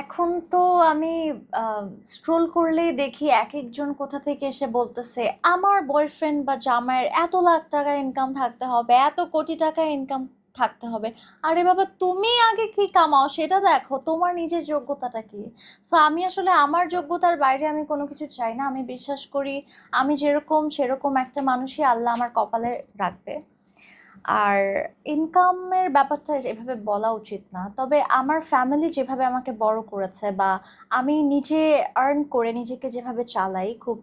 এখন তো আমি স্ক্রোল করলেই দেখি এক একজন কোথা থেকে এসে বলতেছে, আমার বয়ফ্রেন্ড বা জামাইয়ের এত লাখ টাকা ইনকাম থাকতে হবে, এত কোটি টাকা ইনকাম থাকতে হবে। আরে বাবা, তুমি আগে কি কামাও? সেটা দেখো, তোমার নিজের যোগ্যতাটা কি? সো আমি আসলে আমার যোগ্যতার বাইরে আমি কোনো কিছু চাই না। আমি বিশ্বাস করি, আমি যেরকম, সেরকম একটা মানুষই আল্লাহ আমার কপালে রাখবে। আর ইনকামের ব্যাপারটা এভাবে বলা উচিত না। তবে আমার ফ্যামিলি যেভাবে আমাকে বড় করেছে বা আমি নিজে আর্ন করে নিজেকে যেভাবে চালাই খুব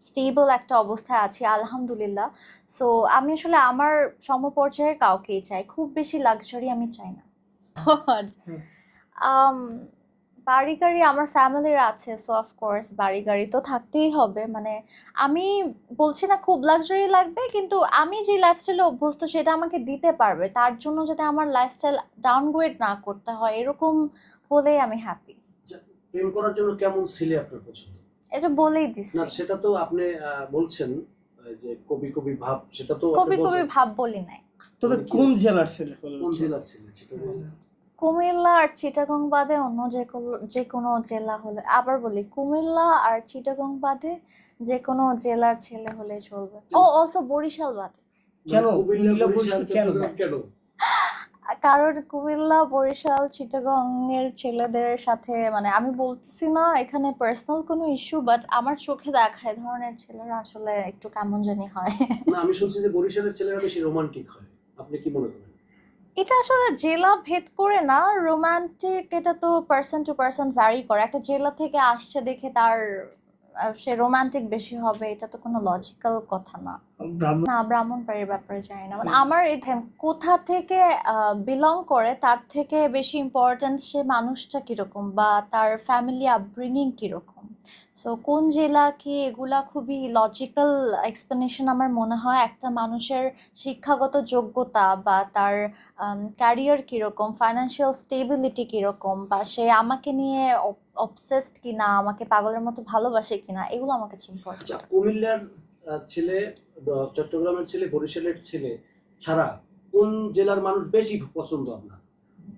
স্টেবল একটা অবস্থায় আছি আলহামদুলিল্লাহ। সো আমি আসলে আমার সমপর্যায়ের কাউকেই চাই খুব বেশি লাক্সারি আমি চাই না। আম, বাড়ি গাড়ি আমার ফ্যামিলির আছে সো অফকোর্স বাড়ি গাড়ি তো থাকতেই হবে। মানে আমি বলছি না খুব লাক্সারি লাগবে কিন্তু আমি যে লাইফস্টাইলে অভ্যস্ত সেটা আমাকে দিতে পারবে। তার জন্য যাতে আমার লাইফস্টাইল ডাউনগ্রেড না করতে হয় এরকম হলেই আমি হ্যাপি প্রেম করার জন্য কেমন ছেলে আপনার পছন্দ? এটা বলেই দিছি না সেটা তো আপনি বলছেন যে কবি কবি ভাব সেটা তো কবি কবি ভাব বলি নাই। তবে কোন জেলার ছেলে কোন জেলার ছেলে সেটা বলুন। কুমিল্লা আর চিটাগং বাদে অন্য যে কোনো যে কোনো জেলা হলে আবার বলি কুমিল্লা আর চিটাগং বাদে যে কোনো জেলার ছেলে হলে চলবে। ও অলসো বরিশাল বাদে। কেন? কুমিল্লা, কুমিল্লা, বরিশাল, বরিশাল কেন? কারণ কুমিল্লা বরিশাল চিটাগং এর ছেলেদের সাথে মানে আমি বলতেছি না এখানে পার্সোনাল কোনো ইস্যু বাট আমার চোখে দেখা এই ধরনের ছেলেরা আসলে একটু কেমন জানি হয়। না আমি শুনছি যে বরিশালের ছেলেরা বেশি রোমান্টিক হয়। আপনি কি মনে করেন? এটা আসলে জেলা ভেদ করে না রোমান্টিক এটা তো পার্সন টু পার্সন ভ্যারি করে। একটা জেলা থেকে আসছে দেখে তার সে রোমান্টিক বেশি হবে, এটা তো কোনো লজিক্যাল কথা না। ব্রাহ্মণ না ব্রাহ্মণবাড়ির ব্যাপারে জানি না। মানে আমার এটা কোথা থেকে বিলং করে তার থেকে বেশি ইম্পর্ট্যান্ট সে মানুষটা কীরকম বা তার ফ্যামিলি আপব্রিঙ্গিং কীরকম? সো কোন জেলা কি এগুলা খুবই লজিক্যাল এক্সপ্লেনেশন আমার মনে হয়। একটা মানুষের শিক্ষাগত যোগ্যতা বা তার ক্যারিয়ার কীরকম ফাইন্যান্সিয়াল স্টেবিলিটি কীরকম বা সে আমাকে নিয়ে অবসেসড কিনা আমাকে পাগলের মতো ভালোবাসে কিনা এগুলো আমার কাছে আচ্ছা ইম্পর্টেন্ট কুমিল্লার ছেলে চট্টগ্রামের ছেলে বরিশালের ছেলে ছাড়া কোন জেলার মানুষ বেশি পছন্দ আপনার?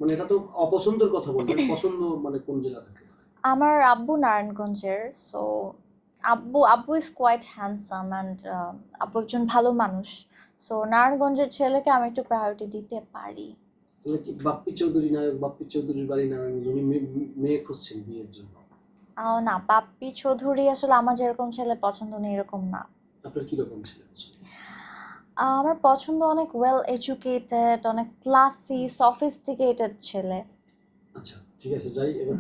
মানে এটা তো অপছন্দের কথা বলবেন পছন্দ মানে কোন জেলা থেকে? আমার আব্বু নারায়ণগঞ্জের সো আব্বু আব্বু ইজ কোয়াইট হ্যান্ডসাম অ্যান্ড আব্বু একজন ভালো মানুষ। সো নারায়ণগঞ্জের ছেলেকে আমি একটু প্রায়োরিটি দিতে পারি। কি বাপ্পি চৌধুরী নায়ক বাপ্পি চৌধুরীর বাড়ি নারায়ণগঞ্জ উনি মেয়ে- খুঁজছেন বিয়ের জন্য? না পাপ্পি চৌধুরী আসলে আমার যেরকম ছেলে পছন্দ নেই এরকম না। আপনার কীরকম রকম ছিল? আমার পছন্দ অনেক ওয়েল এডুকেটেড অনেক ক্লাসি সফিস্টিকেটেড ছেলে। আচ্ছা ঠিক আছে যাই এবার